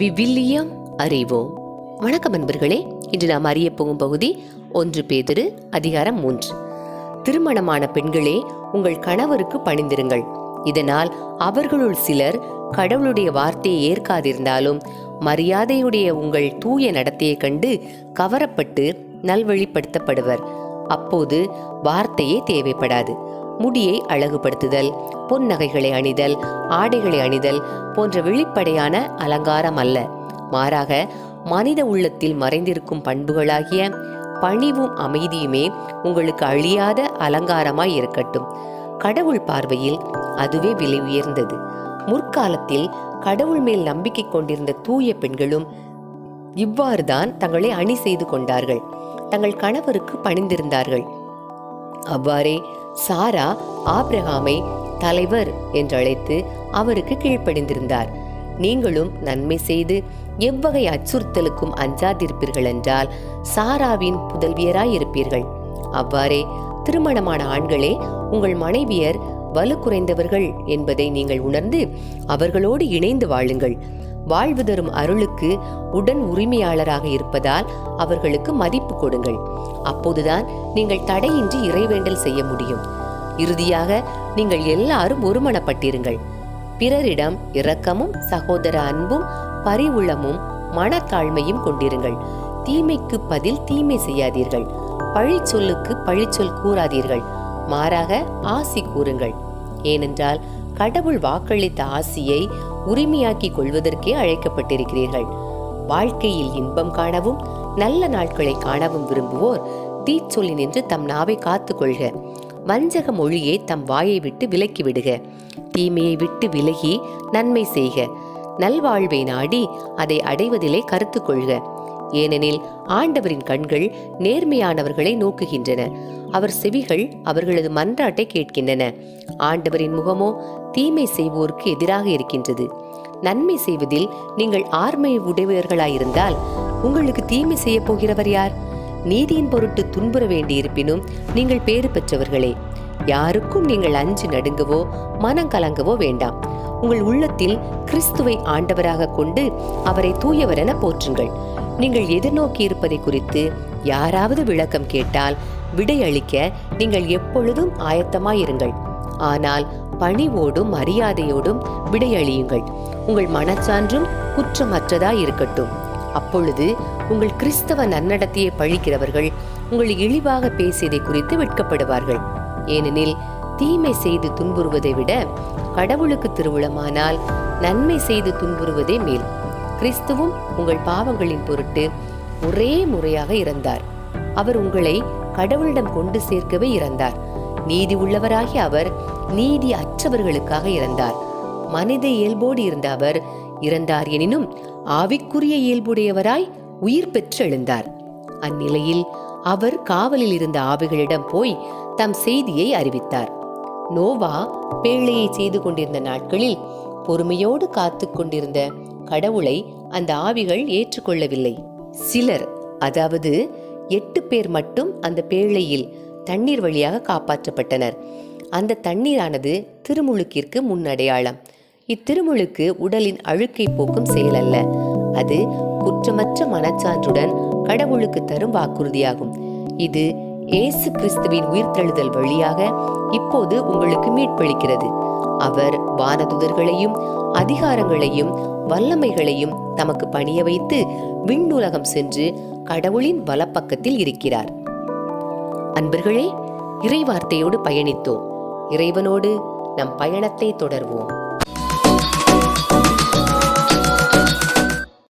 விவிலியம் அறிவோம் வணக்கம் அன்பர்களே இன்று நாம் அறிய போகும் பகுதி ஒன்று பேதிரு அதிகாரம் மூன்று. திருமணமான பெண்களே உங்கள் கணவருக்கு பணிந்திருங்கள். இதனால் அவர்களுள் சிலர் கடவுளுடைய வார்த்தையை ஏற்காதிருந்தாலும் மரியாதையுடைய உங்கள் தூய நடத்தையைக் கண்டு கவரப்பட்டு நல்வழிப்படுத்தப்படுவர். அப்போது வார்த்தையே தேவைப்படாது. முடியை அழகுபடுத்துதல் பொன்னகைகளை அணிதல் ஆடைகளை அணிதல் போன்ற வெளிப்படையான அலங்காரம் அல்ல. மாறாக மனித உள்ளத்தில் மறைந்திருக்கும் பண்புகளாகிய பணிவும் அமைதியுமே உங்களுக்கு அழியாத அலங்காரமாய் இருக்கட்டும். கடவுள் பார்வையில் அதுவே விலை உயர்ந்தது. முற்காலத்தில் கடவுள் மேல் நம்பிக்கை கொண்டிருந்த தூய பெண்களும் இவ்வாறுதான் தங்களை அணி செய்து கொண்டார்கள். தங்கள் கணவருக்கு பணிந்திருந்தார்கள். அவ்வாறே சாரா ஆப்ரஹாமை தலைவர் என்றழைத்து அவருக்கு கீழ்ப்படிந்திருந்தார். நீங்களும் நன்மை செய்து எவ்வகை அச்சுறுத்தலுக்கும் அஞ்சாதிருப்பீர்கள் என்றால் சாராவின் புதல்வியராயிருப்பீர்கள். அவ்வாறே திருமணமான ஆண்களே உங்கள் மனைவியர் வலு குறைந்தவர்கள் என்பதை நீங்கள் உணர்ந்து அவர்களோடு இணைந்து வாழுங்கள். வாழ்வு தரும் அருளுக்கு உடன் உரிமையாளராக இருப்பதால் அவர்களுக்கு மதிப்பு கொடுங்கள். அப்போதுதான் நீங்கள் தடையின்றி இறைவேண்டல் செய்ய முடியும். இறுதியாக நீங்கள் எல்லாரும் ஒருமனப்பட்டிருங்கள். பிறரிடம் இரக்கமும் சகோதர அன்பும் பரிவுளமும் மனத்தாழ்மையும் கொண்டிருங்கள். தீமைக்கு பதில் தீமை செய்யாதீர்கள். பழிச்சொல்லுக்கு பழிச்சொல் கூறாதீர்கள். மாறாக ஆசி கூறுங்கள். ஏனென்றால் கடவுள் வாக்களித்த ஆசியை உரிமையாக்கிக் கொள்வதற்கே அழைக்கப்பட்டிருக்கிறீர்கள். வாழ்க்கையில் இன்பம் காணவும் நல்ல நாட்களை காணவும் விரும்புவோர் தீச்சொல்லி நின்று தம் நாவை காத்துக் கொள்க வஞ்சக மொழியை தம் வாயை விட்டு விலக்கி விடுக. தீமையை விட்டு விலகி நன்மை செய்க. நல்வாழ்வை நாடி அதை அடைவதிலே கருத்து கொள்க ஏனெனில் ஆண்டவரின் கண்கள் நேர்மையானவர்களை நோக்குகின்றன. அவர் செவிகள் அவர்களது மன்றாட்டை கேட்கின்றன. ஆண்டவரின் முகமோ தீமை செய்வோருக்கு எதிராக இருக்கின்றது. நன்மை செய்வதில் நீங்கள் ஆர்மை உடையவர்களாயிருந்தால் உங்களுக்கு தீமை செய்ய போகிறவர் யார்? நீதியின் பொருட்டு துன்புற வேண்டியிருப்பினும் நீங்கள் பேறு பெற்றவர்களே யாருக்கும் நீங்கள் அஞ்சு நடுங்கவோ மனம் கலங்கவோ வேண்டாம். உங்கள் உள்ளத்தில் கிறிஸ்துவை ஆண்டவராக கொண்டு அவரை தூயவரென போற்றுங்கள். நீங்கள் எதிர்நோக்கி இருப்பதை குறித்து யாராவது விளக்கம் கேட்டால் விடையளிக்க நீங்கள் எப்பொழுதும் ஆயத்தமாயிருங்கள். ஆனால் பணிவோடும் மரியாதையோடும் விடையளியுங்கள். உங்கள் மனச்சான்றும் குற்றமற்றதா இருக்கட்டும் அப்பொழுது உங்கள் கிறிஸ்தவ நன்னடத்தையை பழிக்கிறவர்கள் உங்கள் இழிவாக பேசியதை குறித்து வெட்கப்படுவார்கள். ஏனெனில் தீமை செய்து துன்புறுவதை விட கடவுளுக்கு திருவுளமானால் நன்மை செய்து துன்புறுவதே மேல். கிறிஸ்துவும் உங்கள் பாவங்களின் பொருட்டு ஒரே முறையாக இறந்தார். அவர் உங்களை கடவுளிடம் கொண்டு சேர்க்கவே இறந்தார். நீதி உள்ளவராகி அவர் நீதி அற்றவர்களுக்காக இறந்தார். மனித இயல்போடு இருந்த அவர் இறந்தார் எனினும் ஆவிக்குரிய இயல்புடையவராய் உயிர் பெற்று எழுந்தார் அந்நிலையில் அவர் காவலில் இருந்த ஆவிகளிடம் போய் தம் செய்தியை அறிவித்தார். நோவா பேழையை செய்து கொண்டிருந்த நாட்களில் பொறுமையோடு காத்து கொண்டிருந்த கடவுளை அந்த ஆவிகள் ஏற்றுக்கொள்ளவில்லை. சிலர் அதாவது எட்டு பேர் மட்டும் அந்த பேழையில் தண்ணீர் வழியாக காப்பாற்றப்பட்டனர். அந்த தண்ணீரானது திருமுழுக்கிற்கு முன்னடையாளம் இத்திருமுழுக்கு உடலின் அழுக்கை போக்கும் செயல் அல்ல அது குற்றமற்ற மனச்சான்றுடன் கடவுளுக்கு தரும் வாக்குறுதியாகும். இது இயேசு கிறிஸ்துவின் உயிர்த்தெழுதல் வழியாக இப்போது உங்களுக்கு மீட்பளிக்கிறது. அவர் வானதுதர்களையும் அதிகாரங்களையும் வல்லமைகளையும் தமக்கு பணிய வைத்து விண்ணுலகம் சென்று கடவுளின் வலப்பக்கத்தில் இருக்கிறார். அன்பர்களே இறைவார்த்தையோடு பயணித்தோம். இறைவனோடு நம் பயணத்தை தொடர்வோம்.